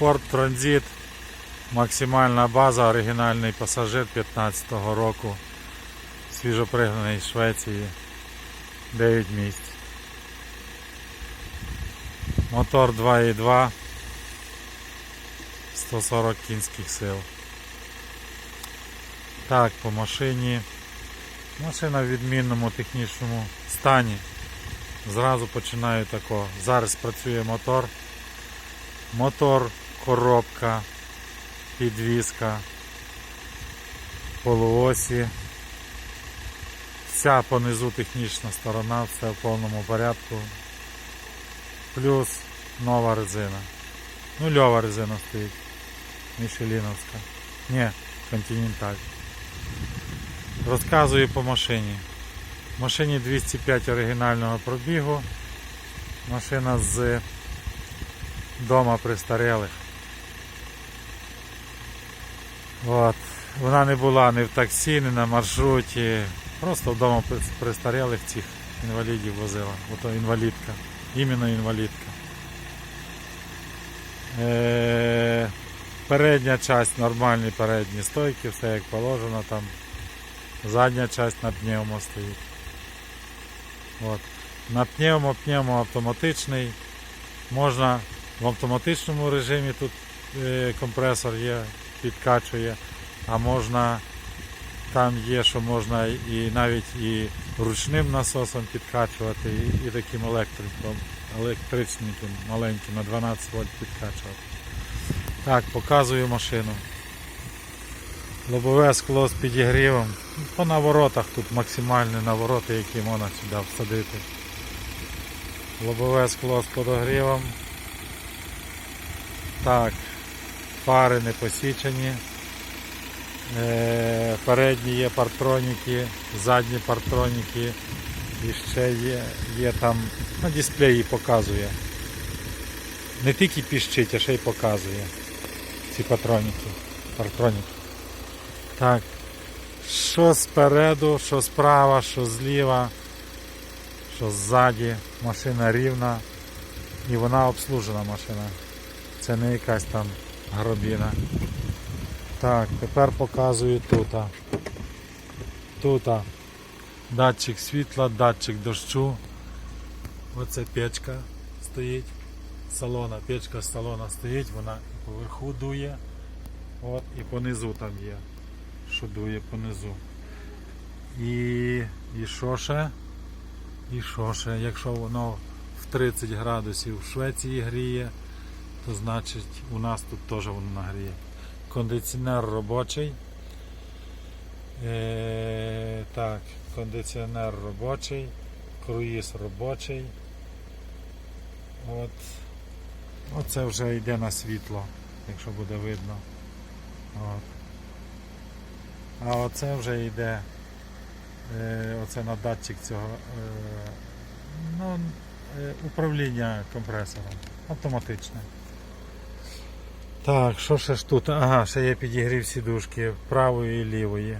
Ford Transit, максимальна база, оригінальний пасажир 15-го року, свіжопригнаний з Швеції, 9 місць. Мотор 2.2, 140 кінських сил. Так, по машині. Машина в відмінному технічному стані. Зразу починаю тако. Зараз працює мотор. Мотор, коробка, підвізка, полуосі. Вся понизу технічна сторона, все в повному порядку. Плюс нова резина. Нульова резина стоїть. Мішеліновська. Ні, континенталь. Розказую по машині. В машині 205 оригінального пробігу. Машина з дома престарелих. От. Вона не була ні в таксі, ні на маршруті. Просто вдома престарелих цих інвалідів возила. Ото інвалідка. Іменно інвалідка. Е- передня часть нормальні передні стойки, все як положено там. Задня часть на пневмо стоїть. От. На пневмо, пневмо автоматичний. Можна в автоматичному режимі тут е, компресор є, підкачує, а можна там є, що можна і навіть і ручним насосом підкачувати, і, і таким електриком, електричним маленьким на 12 вольт підкачувати. Так, показую машину. Лобове скло з підігрівом. По наворотах тут максимальні навороти, які можна сюди всадити. Лобове скло з подогрівом. Так, фари не посічені. Е, передні є партроніки, задні партроніки. І ще є, є там, на дисплеї показує. Не тільки піщить, а ще й показує ці патроніки. Партроніки. Так. Що спереду, що справа, що зліва, що ззаді. Машина рівна. І вона обслужена машина. Це не якась там гробіна. Так, тепер показую тут. Тут датчик світла, датчик дощу. Оце печка стоїть. Салона, печка з салона стоїть, вона і поверху дує. От, і понизу там є, що дує понизу. І, і що ще? І що ще? Якщо воно в 30 градусів в Швеції гріє, то значить у нас тут теж воно нагріє. Кондиціонер робочий. Е, так, кондиціонер робочий, круїз робочий. От. Оце вже йде на світло, якщо буде видно. От. А оце вже йде е, оце на датчик цього е, ну, е, управління компресором. Автоматичне. Так, що ще ж тут? Ага, ще є підігрів сідушки правої і лівої.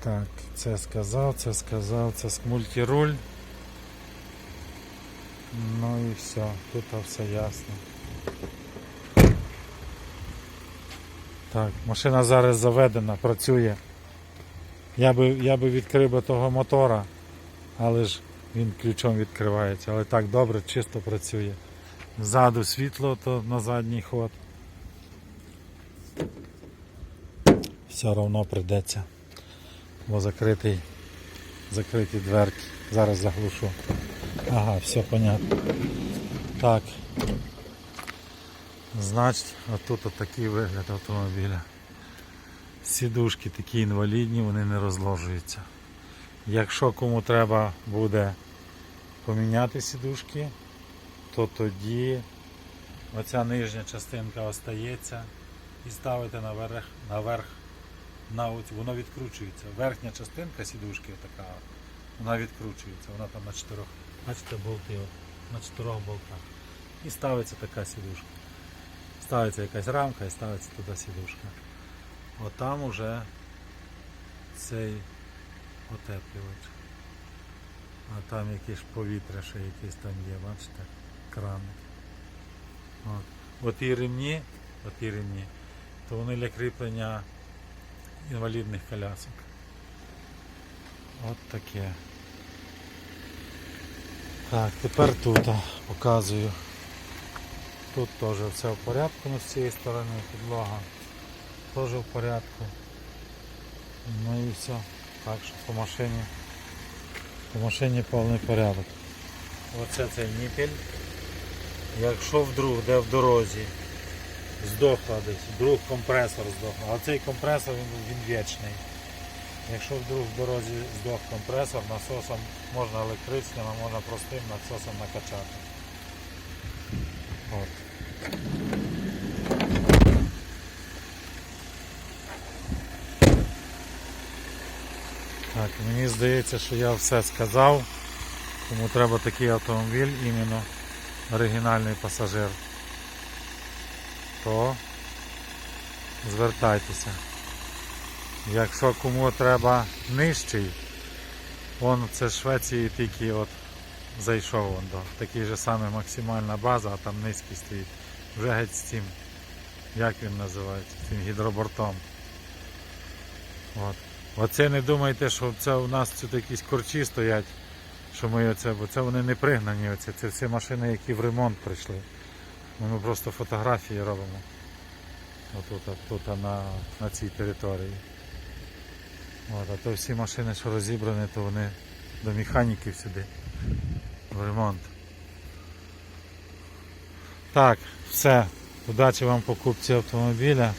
Так, це сказав, це сказав, це мультируль. Ну і все, тут все ясно. Так, машина зараз заведена, працює. Я би, я би відкрив би того мотора, але ж він ключом відкривається. Але так добре, чисто працює. Ззаду світло, то на задній ход. Все одно прийдеться. Бо закритий, закриті дверки. Зараз заглушу. Ага, все понятно. Так. Значить, отут отакий вигляд автомобіля. Сідушки такі інвалідні, вони не розложуються. Якщо кому треба буде поміняти сідушки, то тоді оця нижня частинка остається і ставите наверх, наверх на оцю, воно відкручується. Верхня частинка сідушки така, вона відкручується, вона там на чотирьох, бачите, болти, на чотирьох болтах. І ставиться така сідушка. Ставиться якась рамка і ставиться туди сідушка. Отам уже цей отеплювач. А там якесь повітря ще якесь там є, бачите? Крани. От. оті ремні, оті ремні, то вони для кріплення інвалідних колясок. От таке. Так, тепер тут показую. Тут теж все в порядку ну, з цієї сторони, підлога теж в порядку. Ну і все. Так що по машині. По машині повний порядок. Оце цей ніпель. Якщо вдруг де в дорозі здохла десь, вдруг компресор здохла, а цей компресор він, він вічний. Якщо вдруг в дорозі здох компресор, насосом можна електричним, а можна простим насосом накачати. От. Так, мені здається, що я все сказав. Кому треба такий автомобіль, іменно оригінальний пасажир, то звертайтеся. Якщо кому треба нижчий, вон це Швеції тільки от зайшов вон до. Такий же самий максимальна база, а там низький стоїть. Вже геть з цим, як він називається, цим гідробортом. От. Оце не думайте, що це у нас тут якісь корчі стоять, що ми оце, бо це вони не пригнані, оце, це всі машини, які в ремонт прийшли. Ми просто фотографії робимо. Отут, тут, на, на цій території. От, а то всі машини, що розібрані, то вони до механіків сюди. В ремонт. Так, все. Удачі вам покупці автомобіля.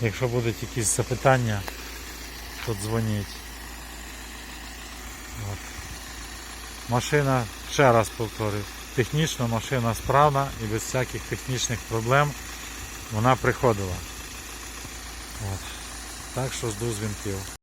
Якщо будуть якісь запитання, то дзвоніть. От. Машина, ще раз повторюю, технічно машина справна і без всяких технічних проблем вона приходила. От. Так що жду дзвінків.